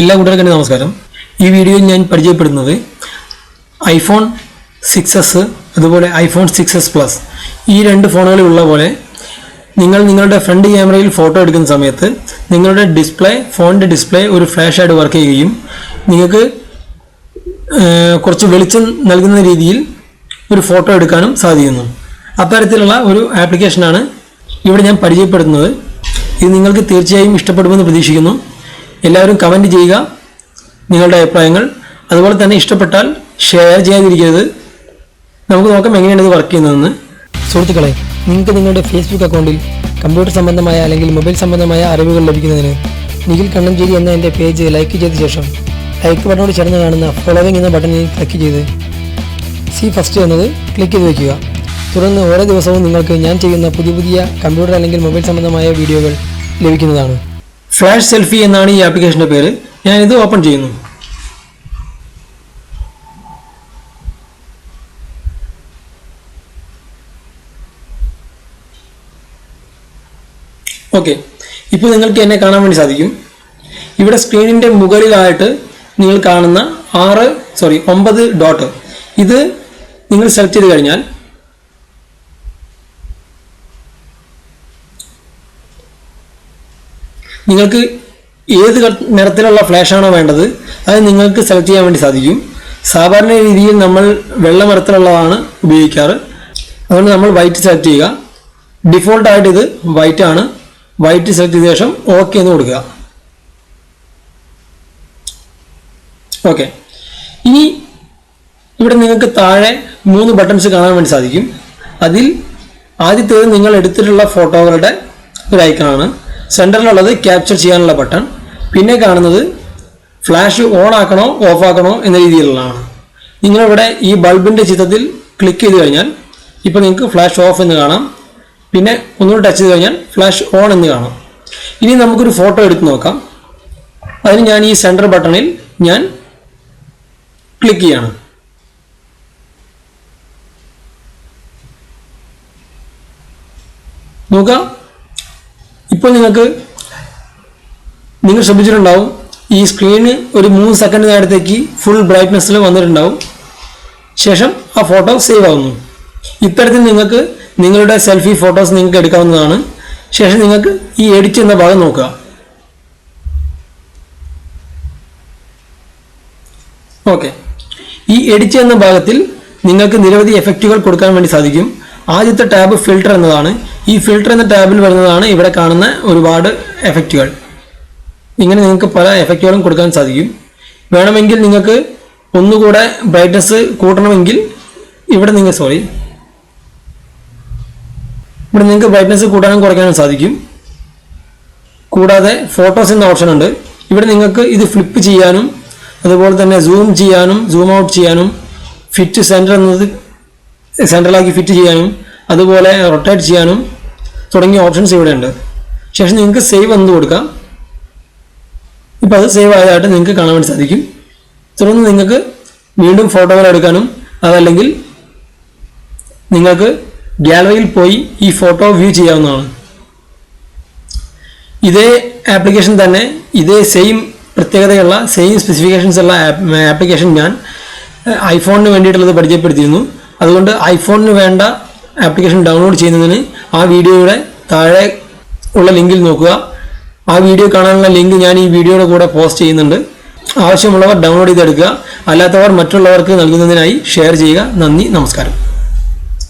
എല്ലാ കൂട്ടുകാർക്കും നമസ്കാരം. ഈ വീഡിയോയിൽ ഞാൻ പരിചയപ്പെടുന്നത് ഐഫോൺ സിക്സ് എസ് അതുപോലെ ഐഫോൺ സിക്സ് എസ് പ്ലസ് ഈ രണ്ട് ഫോണുകളിൽ ഉള്ള പോലെ നിങ്ങൾ നിങ്ങളുടെ ഫ്രണ്ട് ക്യാമറയിൽ ഫോട്ടോ എടുക്കുന്ന സമയത്ത് നിങ്ങളുടെ ഡിസ്പ്ലേ ഫോണിന്റെ ഡിസ്പ്ലേ ഒരു ഫ്ലാഷ് ആയിട്ട് വർക്ക് ചെയ്യുകയും നിങ്ങൾക്ക് കുറച്ച് വെളിച്ചം നൽകുന്ന രീതിയിൽ ഒരു ഫോട്ടോ എടുക്കാനും സാധിക്കുന്നു. അത്തരത്തിലുള്ള ഒരു ആപ്ലിക്കേഷനാണ് ഇവിടെ ഞാൻ പരിചയപ്പെടുത്തുന്നത് ഇത് നിങ്ങൾക്ക് തീർച്ചയായും ഇഷ്ടപ്പെടുമെന്ന് പ്രതീക്ഷിക്കുന്നു. എല്ലാവരും കമന്റ് ചെയ്യുക നിങ്ങളുടെ അഭിപ്രായങ്ങൾ. അതുപോലെ തന്നെ ഇഷ്ടപ്പെട്ടാൽ ഷെയർ ചെയ്യാതിരിക്കരുത്. നമുക്ക് നോക്കാം എങ്ങനെയാണ് ഇത് വർക്ക് ചെയ്യുന്നതെന്ന്. സുഹൃത്തുക്കളെ നിങ്ങൾക്ക് നിങ്ങളുടെ ഫേസ്ബുക്ക് അക്കൗണ്ടിൽ കമ്പ്യൂട്ടർ സംബന്ധമായ അല്ലെങ്കിൽ മൊബൈൽ സംബന്ധമായ അറിവുകൾ ലഭിക്കുന്നതിന് നിഖിൽ കണ്ണഞ്ചേരി എന്ന എന്റെ പേജ് ലൈക്ക് ചെയ്ത ശേഷം ലൈക്ക് ബട്ടണോട് ചേർന്ന് കാണുന്ന ഫോളോവിംഗ് എന്ന ബട്ടണിൽ ക്ലിക്ക് ചെയ്ത് സി ഫസ്റ്റ് എന്നത് ക്ലിക്ക് ചെയ്ത് വയ്ക്കുക തുടർന്ന് ഓരോ ദിവസവും നിങ്ങൾക്ക് ഞാൻ ചെയ്യുന്ന പുതിയ പുതിയ കമ്പ്യൂട്ടർ അല്ലെങ്കിൽ മൊബൈൽ സംബന്ധമായ വീഡിയോകൾ ലഭിക്കുന്നതാണ്. ഫ്ലാഷ് സെൽഫി എന്നാണ് ഈ ആപ്ലിക്കേഷന്റെ പേര്. ഞാനിത് ഓപ്പൺ ചെയ്യുന്നു. ഓക്കെ ഇപ്പോൾ നിങ്ങൾക്ക് എന്നെ കാണാൻ വേണ്ടി സാധിക്കും. ഇവിടെ സ്ക്രീനിന്റെ മുകളിലായിട്ട് നിങ്ങൾ കാണുന്ന ആറ് സോറി ഒമ്പത് ഡോട്ട് ഇത് നിങ്ങൾ സെലക്ട് ചെയ്ത് കഴിഞ്ഞാൽ നിങ്ങൾക്ക് ഏത് നിറത്തിലുള്ള ഫ്ലാഷ് ആണോ വേണ്ടത് അത് നിങ്ങൾക്ക് സെലക്ട് ചെയ്യാൻ വേണ്ടി സാധിക്കും. സാധാരണ രീതിയിൽ നമ്മൾ വെള്ള നിറത്തിലുള്ളതാണ് ഉപയോഗിക്കാറ്. അതുകൊണ്ട് നമ്മൾ വൈറ്റ് സെലക്ട് ചെയ്യുക. ഡിഫോൾട്ടായിട്ട് ഇത് വൈറ്റ് ആണ്. വൈറ്റ് സെലക്ട് ചെയ്ത ശേഷം ഓക്കെ എന്ന് കൊടുക്കുക. ഓക്കെ ഇനി ഇവിടെ നിങ്ങൾക്ക് താഴെ മൂന്ന് ബട്ടൺസ് കാണാൻ വേണ്ടി സാധിക്കും. അതിൽ ആദ്യത്തേത് നിങ്ങൾ എടുത്തിട്ടുള്ള ഫോട്ടോകളുടെ ഒരു ഐക്കണാണ് സെന്ററിലുള്ളത് ക്യാപ്ചർ ചെയ്യാനുള്ള ബട്ടൺ. പിന്നെ കാണുന്നത് ഫ്ലാഷ് ഓൺ ആക്കണോ ഓഫ് ആക്കണോ എന്ന രീതിയിലുള്ളതാണ്. നിങ്ങളിവിടെ ഈ ബൾബിന്റെ ചിത്രത്തിൽ ക്ലിക്ക് ചെയ്ത് കഴിഞ്ഞാൽ ഇപ്പോൾ നിങ്ങൾക്ക് ഫ്ലാഷ് ഓഫ് എന്ന് കാണാം. പിന്നെ ഒന്നുകൂടി ടച്ച് ചെയ്ത് കഴിഞ്ഞാൽ ഫ്ലാഷ് ഓൺ എന്ന് കാണാം. ഇനി നമുക്കൊരു ഫോട്ടോ എടുത്ത് നോക്കാം. അതിന് ഞാൻ ഈ സെന്റർ ബട്ടണിൽ ഞാൻ ക്ലിക്ക് ചെയ്യാണ്. നോക്കുക ഇപ്പോൾ നിങ്ങൾക്ക് നിങ്ങൾ ശ്രദ്ധിച്ചിട്ടുണ്ടാവും ഈ സ്ക്രീന് ഒരു മൂന്ന് സെക്കൻഡ് നേരത്തേക്ക് ഫുൾ ബ്രൈറ്റ്നെസ്സിൽ വന്നിട്ടുണ്ടാവും. ശേഷം ആ ഫോട്ടോ സേവ് ആവുന്നു. ഇത്തരത്തിൽ നിങ്ങൾക്ക് നിങ്ങളുടെ സെൽഫി ഫോട്ടോസ് നിങ്ങൾക്ക് എടുക്കാവുന്നതാണ്. ശേഷം നിങ്ങൾക്ക് ഈ എഡിറ്റ് എന്ന ഭാഗം നോക്കുക. ഓക്കെ ഈ എഡിറ്റ് എന്ന ഭാഗത്തിൽ നിങ്ങൾക്ക് നിരവധി എഫക്റ്റുകൾ കൊടുക്കാൻ വേണ്ടി സാധിക്കും. ആദ്യത്തെ ടാബ് ഫിൽട്ടർ എന്നതാണ്. ഈ ഫിൽട്ടർ എന്ന ടാബിൽ വരുന്നതാണ് ഇവിടെ കാണുന്ന ഒരുപാട് എഫക്റ്റുകൾ ഇങ്ങനെ നിങ്ങൾക്ക് പല എഫക്റ്റുകളും കൊടുക്കാൻ സാധിക്കും. വേണമെങ്കിൽ നിങ്ങൾക്ക് ഒന്നുകൂടെ ബ്രൈറ്റ്നസ് കൂട്ടണമെങ്കിൽ ഇവിടെ നിങ്ങൾ സോറി ഇവിടെ നിങ്ങൾക്ക് ബ്രൈറ്റ്നസ് കൂട്ടാനും കുറയ്ക്കാനും സാധിക്കും. കൂടാതെ ഫോട്ടോസ് എന്ന ഓപ്ഷൻ ഉണ്ട്. ഇവിടെ നിങ്ങൾക്ക് ഇത് ഫ്ലിപ്പ് ചെയ്യാനും അതുപോലെ തന്നെ സൂം ചെയ്യാനും സൂം ഔട്ട് ചെയ്യാനും ഫിറ്റ് സെന്റർ എന്നത് സെൻട്രലാക്കി ഫിറ്റ് ചെയ്യാനും അതുപോലെ റൊട്ടേറ്റ് ചെയ്യാനും തുടങ്ങിയ ഓപ്ഷൻസ് ഇവിടെ ഉണ്ട് ശേഷം നിങ്ങൾക്ക് സേവ് എന്ന് കൊടുക്കാം. ഇപ്പോൾ അത് സേവ് ആയതായിട്ട് നിങ്ങൾക്ക് കാണാൻ വേണ്ടി സാധിക്കും. തുടർന്ന് നിങ്ങൾക്ക് വീണ്ടും ഫോട്ടോകൾ എടുക്കാനും അതല്ലെങ്കിൽ നിങ്ങൾക്ക് ഗാലറിയിൽ പോയി ഈ ഫോട്ടോ വ്യൂ ചെയ്യാവുന്നതാണ്. ഇതേ ആപ്ലിക്കേഷൻ തന്നെ ഇതേ സെയിം പ്രത്യേകതയുള്ള സെയിം സ്പെസിഫിക്കേഷൻസ് ഉള്ള ആപ്ലിക്കേഷൻ ഞാൻ ഐഫോണിന് വേണ്ടിയിട്ടുള്ളത് പരിചയപ്പെടുത്തിയിരുന്നു. അതുകൊണ്ട് ഐഫോണിന് വേണ്ട ആപ്ലിക്കേഷൻ ഡൗൺലോഡ് ചെയ്യുന്നതിന് ആ വീഡിയോയുടെ താഴെ ഉള്ള ലിങ്കിൽ നോക്കുക. ആ വീഡിയോ കാണാനുള്ള ലിങ്ക് ഞാൻ ഈ വീഡിയോയുടെ കൂടെ പോസ്റ്റ് ചെയ്യുന്നുണ്ട്. ആവശ്യമുള്ളവർ ഡൗൺലോഡ് ചെയ്തെടുക്കുക. അല്ലാത്തവർ മറ്റുള്ളവർക്ക് നൽകുന്നതിനായി ഷെയർ ചെയ്യുക. നന്ദി നമസ്കാരം.